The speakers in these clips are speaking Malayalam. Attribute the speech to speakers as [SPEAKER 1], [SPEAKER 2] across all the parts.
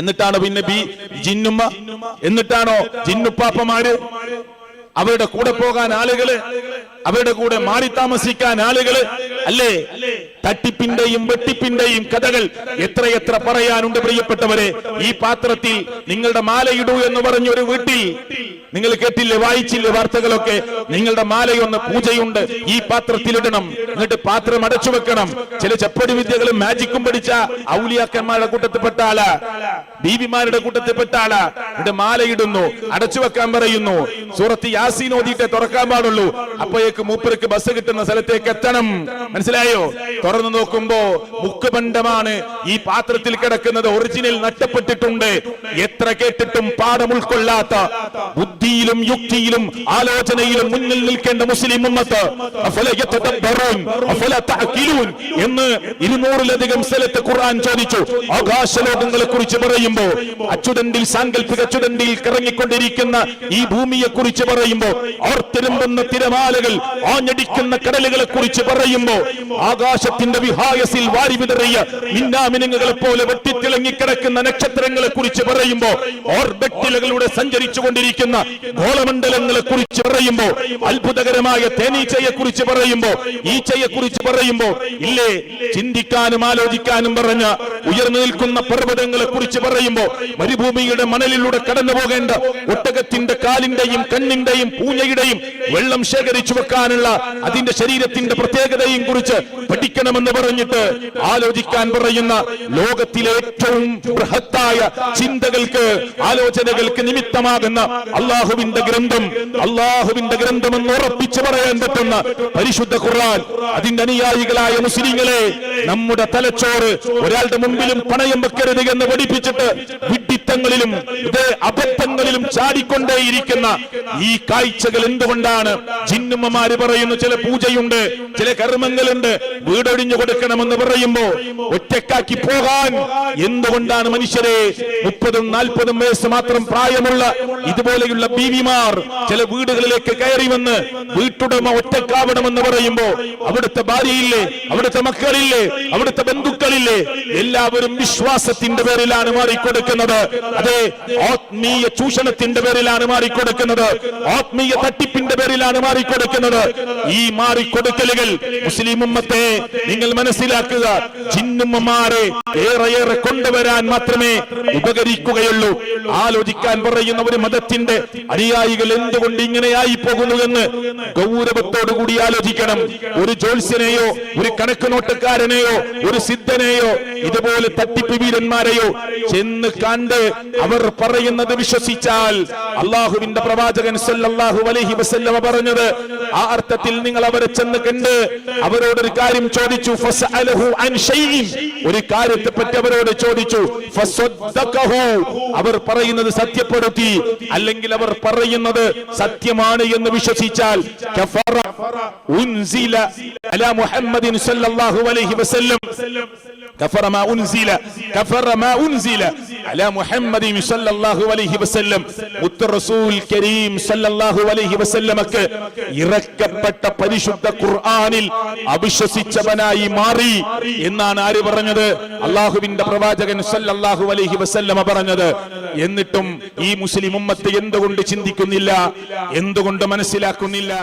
[SPEAKER 1] എന്നിട്ടാണ് പിന്നെ ബി ജിന്നുമ്മ? എന്നിട്ടാണോ ജിന്നുപ്പാപ്പമാര് അവരുടെ കൂടെ പോകാൻ ആളുകൾ അവരുടെ കൂടെ മാറി താമസിക്കാൻ ആളുകൾ അല്ലേ? തട്ടിപ്പിന്റെയും വെട്ടിപ്പിന്റെയും കഥകൾ എത്രയെത്ര പറയാനുണ്ട് പ്രിയപ്പെട്ടവരെ. ഈ പാത്രത്തിൽ നിങ്ങളുടെ മാലയിടൂ എന്ന് പറഞ്ഞൊരു വീട്ടിൽ നിങ്ങൾ കേട്ടില്ലേ വായിച്ചില്ലേ വാർത്തകളൊക്കെ? നിങ്ങളുടെ മാലയൊന്ന് പൂജയുണ്ട്. ഈ പാത്രത്തിലിടണം എന്നിട്ട് പാത്രം അടച്ചു വെക്കണം. ചില ചെപ്പടി വിദ്യകളും മാജിക്കും പഠിച്ച ഔലിയാക്കന്മാരുടെ കൂട്ടത്തിൽപ്പെട്ട ആളാ. ബീവിമാരുടെ കൂട്ടത്തിൽപ്പെട്ട ആളാ. എന്നിട്ട് മാലയിടുന്നു. അടച്ചു വെക്കാൻ പറയുന്നു. സൂറത്ത് യാസീൻ ഓതിയിട്ടേ തുറക്കാൻ പാടുള്ളൂ. അപ്പോഴേക്ക് മൂപ്പർക്ക് ബസ് കിട്ടുന്ന സ്ഥലത്തേക്ക് എത്തണം. മനസ്സിലായോ? തുറന്നു നോക്കുമ്പോ മുക്കുബണ്ഡമാണ് ഈ പാത്രത്തിൽ കിടക്കുന്നത്. ഒറിജിനൽ നഷ്ടപ്പെട്ടിട്ടുണ്ട്. എത്ര കേട്ടിട്ടും പാഠം ഉൾക്കൊള്ളാത്ത ബുദ്ധിയിലും യുക്തിയിലും ആലോചനയിലും മുന്നിൽ നിൽക്കേണ്ട മുസ്ലിം ഉമ്മത്ത്. എന്ന് ഇരുന്നൂറിലധികം സ്ഥലത്ത് ഖുർആൻ ചോദിച്ചു. ആകാശലോകങ്ങളെ കുറിച്ച് പറയുമ്പോ അച്ചുതണ്ടിൽ സാങ്കല്പിക അച്ചുതണ്ടിൽ കറങ്ങിക്കൊണ്ടിരിക്കുന്ന ഈ ഭൂമിയെ കുറിച്ച് പറയുമ്പോ ഓർത്തിരുമ്പുന്ന തിരമാലകൾ ആഞ്ഞടിക്കുന്ന കടലുകളെ കുറിച്ച് പറയുമ്പോ ആകാശത്തിന്റെ വിഹായസിൽ വാരി വിതറിയ മിന്നാമിനുങ്ങളെ പോലെ വെട്ടിത്തിളങ്ങിക്കിടക്കുന്ന നക്ഷത്രങ്ങളെ കുറിച്ച് പറയുമ്പോ ഓർബിറ്റിലുകളുടെ സഞ്ചരിച്ചു കൊണ്ടിരിക്കുന്ന ഗോളമണ്ഡലങ്ങളെ കുറിച്ച് പറയുമ്പോ അത്ഭുതകരമായ തേനീച്ചയെ കുറിച്ച് പറയുമ്പോ ഈച്ചയെ കുറിച്ച് പറയുമ്പോ ഇല്ലേ ചിന്തിക്കാനും ആലോചിക്കാനും പറഞ്ഞ ഉയർന്നു നിൽക്കുന്ന പർവതങ്ങളെ കുറിച്ച് പറയുമ്പോൾ മരുഭൂമിയുടെ മണലിലൂടെ കടന്നു പോകേണ്ട ഒട്ടകത്തിന്റെ കാലിന്റെയും കണ്ണിന്റെയും പൂഞ്ഞയുടെയും വെള്ളം ശേഖരിച്ചു വെക്കാനുള്ള അതിന്റെ ശരീരത്തിന്റെ പ്രത്യേകതയും കുറിച്ച് പഠിക്കണമെന്ന് പറഞ്ഞിട്ട് ആലോചിക്കാൻ പറയുന്ന ലോകത്തിലെ ഏറ്റവും ബൃഹത്തായ ചിന്തകൾക്ക് ആലോചനകൾക്ക് നിമിത്തമാകുന്ന അള്ളാഹുവിന്റെ ഗ്രന്ഥം അള്ളാഹുവിന്റെ ഗ്രന്ഥം എന്ന് ഉറപ്പിച്ചു പറയാൻ പറ്റുന്ന പരിശുദ്ധ ഖുർആൻ. അതിന്റെ അനുയായികളായ മുസ്ലിങ്ങളെ നമ്മുടെ തലച്ചോറ് ഒരാളുടെ മുമ്പിലും പണയം വെക്കരുത് എന്ന് പഠിപ്പിച്ചിട്ട് വിഡിത്തങ്ങളിലും ഇതേ അബദ്ധങ്ങളിലും ചാടിക്കൊണ്ടേയിരിക്കുന്ന ഈ കാഴ്ചകൾ എന്തുകൊണ്ടാണ്? ജിന്നുമ്മമാര് പറയുന്നു ചില പൂജയുണ്ട് ചില കർമ്മങ്ങളുണ്ട്. വീടൊഴിഞ്ഞു കൊടുക്കണമെന്ന് പറയുമ്പോ ഒറ്റക്കാക്കി പോകാൻ എന്തുകൊണ്ടാണ് മനുഷ്യരെ മുപ്പതും നാൽപ്പതും വയസ്സ് മാത്രം പ്രായമുള്ള ഇതുപോലെയുള്ള ബീവിമാർ ചില വീടുകളിലേക്ക് കയറി വന്ന് വീട്ടുടമ ഒറ്റക്കാവണമെന്ന് പറയുമ്പോ അവിടുത്തെ ഭാര്യയില്ലേ അവിടുത്തെ മക്കളില്ലേ അവിടുത്തെ ബന്ധുക്കളില്ലേ എല്ലാവരും വിശ്വാസത്തിന്റെ പേരിലാണ് മാറിക്കൊടുക്കുന്നത്. അതെ ആത്മീയ ചൂഷണത്തിന്റെ പേരിലാണ് മാറിക്കൊടുക്കുന്നത്. ആത്മീയ തട്ടിപ്പിന്റെ പേരിലാണ് മാറിക്കൊടുക്കുന്നത്. ഈ മാറിക്കൊടുക്കലുകൾ മുസ്ലിം ഉമ്മത്തെ നിങ്ങൾ മനസ്സിലാക്കുക. ചിന്നുമ്മമാരെ ഏറെയേറെ കൊണ്ടുവരാൻ മാത്രമേ ഉപകരിക്കുകയുള്ളൂ. ആലോചിക്കാൻ പറയുന്ന ഒരു മതത്തിന്റെ അനുയായികൾ എന്തുകൊണ്ട് ഇങ്ങനെയായി പോകുന്നു എന്ന് ഗൗരവത്തോടു കൂടി ആലോചിക്കണം. ഒരു ജോത്സ്യനെയോ ഒരു കണക്ക് നോട്ടക്കാരനെയോ ഒരു സിദ്ധനെയോ ഇതുപോലെ തട്ടിപ്പ് വീരന്മാരെയോ ചെന്ന് കണ്ട് അവർ പറയുന്നത് വിശ്വസിച്ചാൽ അള്ളാഹുവിന്റെ പ്രവാചകൻ സല്ലല്ലാഹു അലൈഹി വസല്ലമ പറഞ്ഞത് ആ അർത്ഥത്തിൽ നിങ്ങൾ അവരെ ചെന്ന് കണ്ട് അവരോടൊരു കാര്യം ചോദിച്ചു ഒരു കാര്യത്തെ പറ്റി അവരോട് ചോദിച്ചു അവർ പറയുന്നത് സത്യപ്പെടുത്തി. അല്ലെങ്കിൽ അവർ പറയുന്നത് സത്യമാണ് എന്ന് വിശ്വസിച്ചാൽ ഉൻസില അലാ മുഹമ്മദിൻ സല്ലല്ലാഹു അലൈഹി വസല്ലം. كفر ما أنزل كفر ما أنزل على محمد صلى الله عليه وسلم മുത്ത് റസൂൽ കരീം സല്ലല്ലാഹു അലൈഹി വസല്ലമക്ക് ഇറക്കപ്പെട്ട പരിശുദ്ധ ഖുർആനിൽ അവിശ്വസിച്ചവനായി മാറി എന്നാണ് ആര് പറഞ്ഞത് അള്ളാഹുവിന്റെ പ്രവാചകൻ സല്ലല്ലാഹു അലൈഹി വസല്ലമ പറഞ്ഞത് എന്നിട്ടും ഈ മുസ്ലിം ഉമ്മത്ത് എന്തുകൊണ്ട് ചിന്തിക്കുന്നില്ല എന്തുകൊണ്ട് മനസ്സിലാക്കുന്നില്ല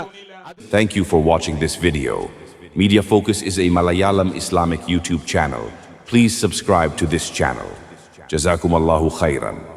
[SPEAKER 2] Thank you for watching this video. Media Focus is a Malayalam Islamic YouTube channel. Please subscribe to this channel. Jazakum Allahu khairan.